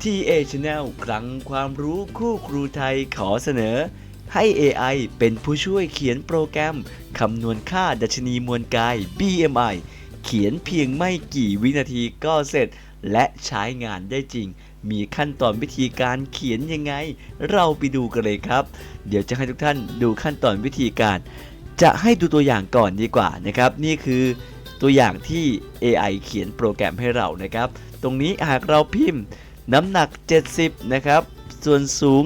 TA Channel ครั้งความรู้คู่ครูไทยขอเสนอ ให้ AI เป็นผู้ช่วยเขียนโปรแกรม คำนวณค่าดัชนีมวลกาย BMI เขียนเพียงไม่กี่วินาทีก็เสร็จ และใช้งานได้จริง มีขั้นตอนวิธีการเขียนยังไง เราไปดูกันเลยครับ เดี๋ยวจะให้ทุกท่านดูขั้นตอนวิธีการ จะให้ดูตัวอย่างก่อนดีกว่านะครับ นี่คือ ตัวอย่างที่ AI เขียนโปรแกรมให้เรานะครับ ตรงนี้หากเราพิมพ์น้ำหนัก 70 นะครับ ส่วนสูง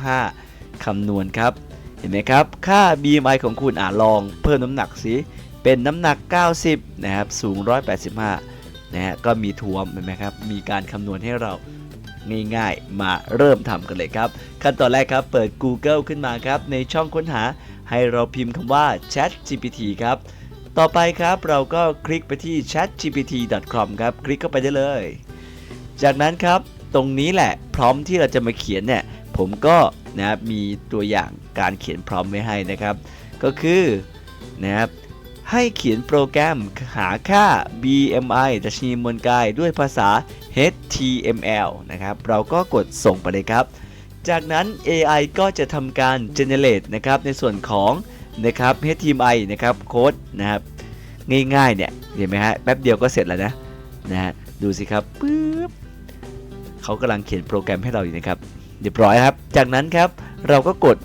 185 คำนวณครับ เห็นไหมครับ ค่า BMI ของคุณอ่าลองเพิ่มน้ำหนักสิเป็นน้ำหนัก 90 นะครับ สูง 185 นะฮะ ก็มีทวมเห็นไหมครับ มีการคำนวณให้เราง่ายๆ มาเริ่มทำกันเลยครับ ขั้นตอนแรกครับ เปิด Google ขึ้นมาครับ ในช่องค้นหาให้เราพิมพ์คำว่า Chat GPT ครับ ต่อไปครับเราก็คลิกไปที่ chatgpt.com ครับคลิกเข้าไปได้เลย จากนั้นครับตรงนี้แหละพร้อมที่เราจะมาเขียนเนี่ยผมก็นะครับมีตัวอย่างการเขียนพร้อมไว้ให้นะครับ ก็คือนะครับให้เขียนโปรแกรมหาค่า BMI ดัชนีมวลกายด้วยภาษา HTML นะครับ เราก็กดส่งไปเลยครับ จากนั้น AI ก็จะทำการ generate นะครับในส่วนของ นะครับ HTML นะครับโค้ดนะครับง่ายๆเนี่ยเห็นไหมฮะแป๊บเดียวก็เสร็จแล้วนะนะฮะดูสิครับปึ๊บเขากำลังเขียนโปรแกรมให้เราอยู่นะครับเรียบร้อยครับ จากนั้นครับเราก็กด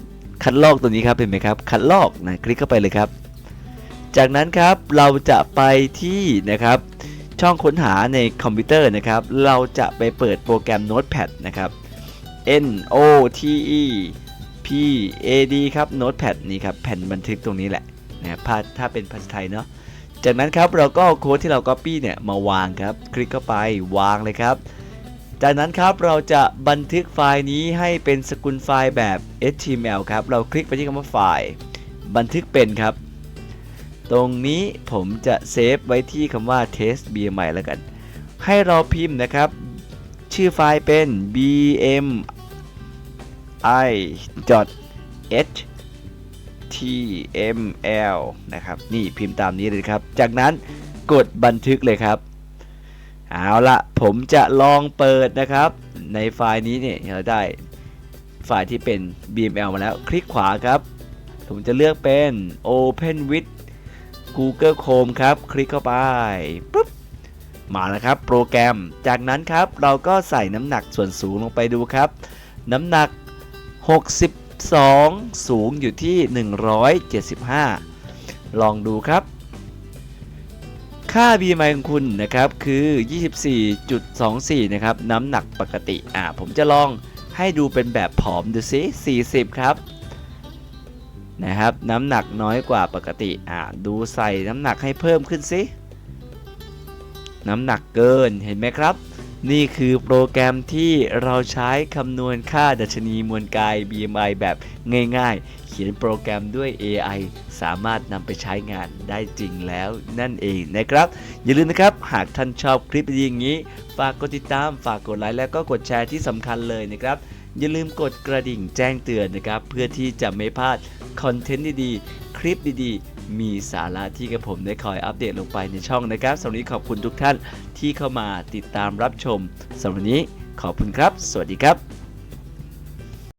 คัดลอกตัวนี้ครับเห็นไหมครับคัดลอกนะคลิกเข้าไปเลยครับ จากนั้นครับเราจะไปที่นะครับช่องค้นหาในคอมพิวเตอร์นะครับ เราจะไปเปิดโปรแกรม Notepad นะครับ N O T E P A D ครับ Notepad นี่ครับแผ่นบันทึกตรงนี้แหละนะครับถ้าถ้าเป็นภาษาไทยเนาะจากนั้นครับเราก็เอาโค้ดที่เรา Copy เนี่ยมาวางครับ คลิกเข้าไปวางเลยครับ จากนั้นครับเราจะบันทึกไฟล์นี้ให้เป็นสกุลไฟล์แบบ HTML ครับเราคลิกไปที่คำว่าไฟล์บันทึกเป็นครับ ตรงนี้ผมจะเซฟไว้ที่คำว่า test BMI แล้วกัน ให้เราพิมพ์นะครับ ชื่อไฟล์เป็น bm i. html นะครับ นี่พิมพ์ตามนี้เลยครับ จากนั้นกดบันทึกเลยครับ เอาละผมจะลองเปิดนะครับ ในไฟล์นี้เนี่ยเราได้ไฟล์ที่เป็น BML มาแล้ว คลิกขวาครับ ผมจะเลือกเป็น Open with Google Chrome ครับ คลิกเข้าไปปุ๊บมาแล้วครับ โปรแกรม จากนั้นครับเราก็ใส่น้ำหนักส่วนสูงลงไปดูครับ น้ำหนัก 62 สูงอยู่ที่ 175 ลองดูครับ ค่า BMI ของคุณนะครับคือ 24.24 นะครับ น้ำหนักปกติ อ่า ผมจะลองให้ดูเป็นแบบผอมดูซิ40 ครับ นะครับ น้ำหนักน้อยกว่าปกติ อ่า ดูใส่น้ำหนักให้เพิ่มขึ้นซิน้ำหนักเกิน เห็นไหมครับ นี่คือโปรแกรมที่เราใช้คำนวณค่าดัชนีมวลกาย BMI แบบง่ายๆ เขียนโปรแกรมด้วย AI สามารถนำไปใช้งานได้จริงแล้วนั่นเองนะครับ อย่าลืมนะครับ หากท่านชอบคลิปดีอย่างนี้ ฝากกดติดตาม ฝากกดไลค์และก็กดแชร์ที่สำคัญเลยนะครับ อย่าลืมกดกระดิ่งแจ้งเตือนนะครับ เพื่อที่จะไม่พลาดคอนเทนต์ดีๆ คลิปดีๆ มีสาระที่กระผมได้คอยอัปเดตลงไปในช่องนะครับสำหรับนี้ขอบคุณทุกท่านที่เข้ามาติดตามรับชมสำหรับนี้ขอบคุณครับ สวัสดีครับ